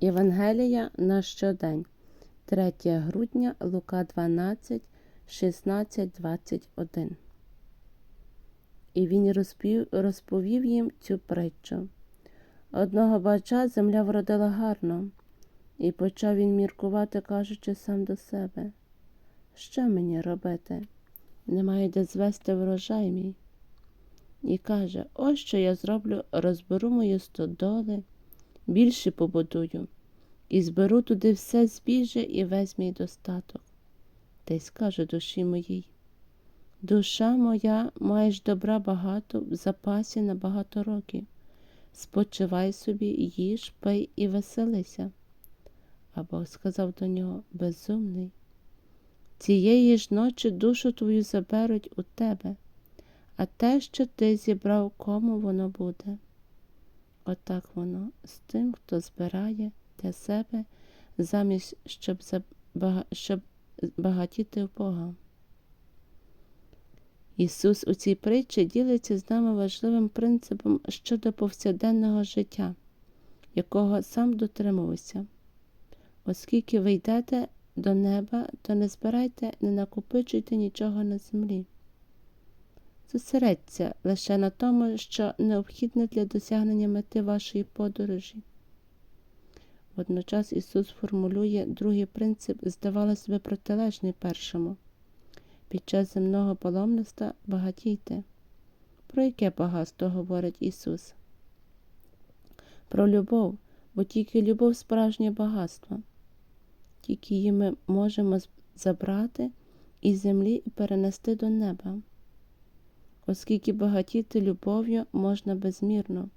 Євангелія на щодень, 3 грудня, Лука 12, 16, 21. І він розпів, розповів їм цю притчу. Одного бача земля вродила гарно, і почав він міркувати, кажучи сам до себе, що мені робити? Немає де звести врожай мій. І каже, ось що я зроблю, розберу мої стодоли, більше побудую, і зберу туди все збіжжя і весь мій достаток. Та й скаже душі моїй, душа моя, маєш добра багато в запасі на багато років. Спочивай собі, їж, пий і веселися. А Бог сказав до нього безумний. Цієї ж ночі душу твою заберуть у тебе, а те, що ти зібрав, кому воно буде. Отак воно з тим, хто збирає для себе, замість щоб, забага... щоб багатіти в Бога. Ісус у цій притчі ділиться з нами важливим принципом щодо повсякденного життя, якого сам дотримувався. Оскільки ви йдете до неба, то не збирайте, не накопичуйте нічого на землі. Зосередься лише на тому, що необхідне для досягнення мети вашої подорожі. Водночас Ісус формулює другий принцип, здавалося би, протилежний першому. Під час земного паломництва багатійте. Про яке багатство говорить Ісус? Про любов, бо тільки любов справжнє багатство. Тільки її ми можемо забрати із землі і перенести до неба. Оскільки багатіти любов'ю можна безмірно,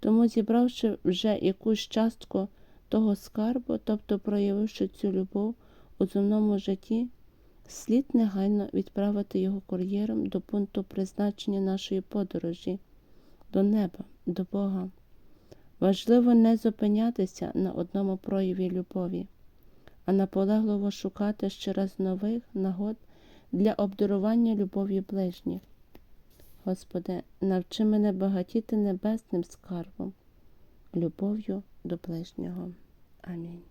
тому, зібравши вже якусь частку того скарбу, тобто проявивши цю любов у земному житті, слід негайно відправити його кур'єром до пункту призначення нашої подорожі, до неба, до Бога. Важливо не зупинятися на одному прояві любові, а наполегливо шукати ще раз нових нагод для обдарування любові ближніх. Господи, навчи мене багатіти небесним скарбом, любов'ю до ближнього. Амінь.